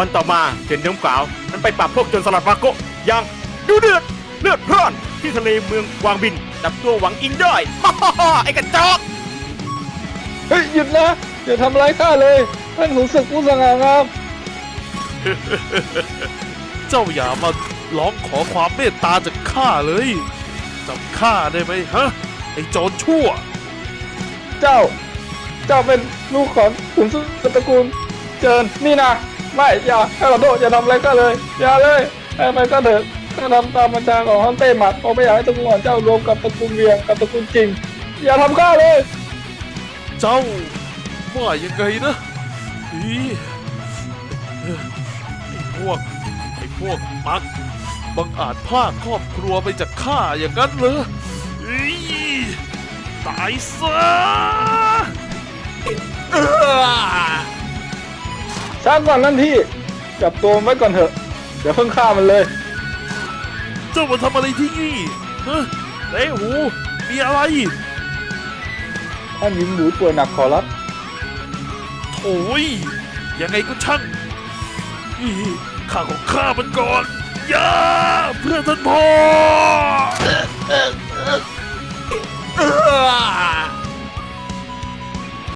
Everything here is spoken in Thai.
วันต่อมาเจนเดิมกล่าวนั้นไปปราบพวกโจรสลัดมาโกะอย่างดูเดือดเลือดพร่านที่ทะเลเมืองวางบินจับตัวหวังอิงได้ฮ่าฮ่าฮ่าไอ้กระจอกเฮ้ยหยุดนะอย่าทำร้ายข้าเลยท่านขุนศึกผู้สง่างามเจ้าอย่ามาร้องขอความเมตตาจากข้าเลยจำข้าได้ไหมฮะไอ้โจรชั่ว เจ้า เจ้าเป็นลูกของขุนศึกตระกูลเจินนี่นะ ไม่อย่าข้าขอโทษอย่าทำอะไรข้าเลยอย่าเลยให้ไปก็เถอะข้าทำตามบัญชาของฮันเต้หมัดเพราะไม่อยากให้ตระกูลของเจ้ารวมกับตระกูลเวียงกับตระกูลจริง อย่าทำข้าเลย เจ้าว่ายังไงนะอีไอ้พวกไอ้พวกมักบังอาจพรากครอบครัวไปจากข้าอย่างนั้นเหรออีตายซะเออ ช้าก่อนนั่นพี่จับตัวมันไว้ก่อนเถอะเดี๋ยวเพิ่งฆ่ามันเลย เจ้ามาทำอะไรที่นี่ฮะเอ้หูมีอะไรท่านหญิงหนูป่วยหนักขอรับโถ่ยยังไงก็ช่างอีข้าของข้ามันก่อน อย่า เพื่อท่านพ่อ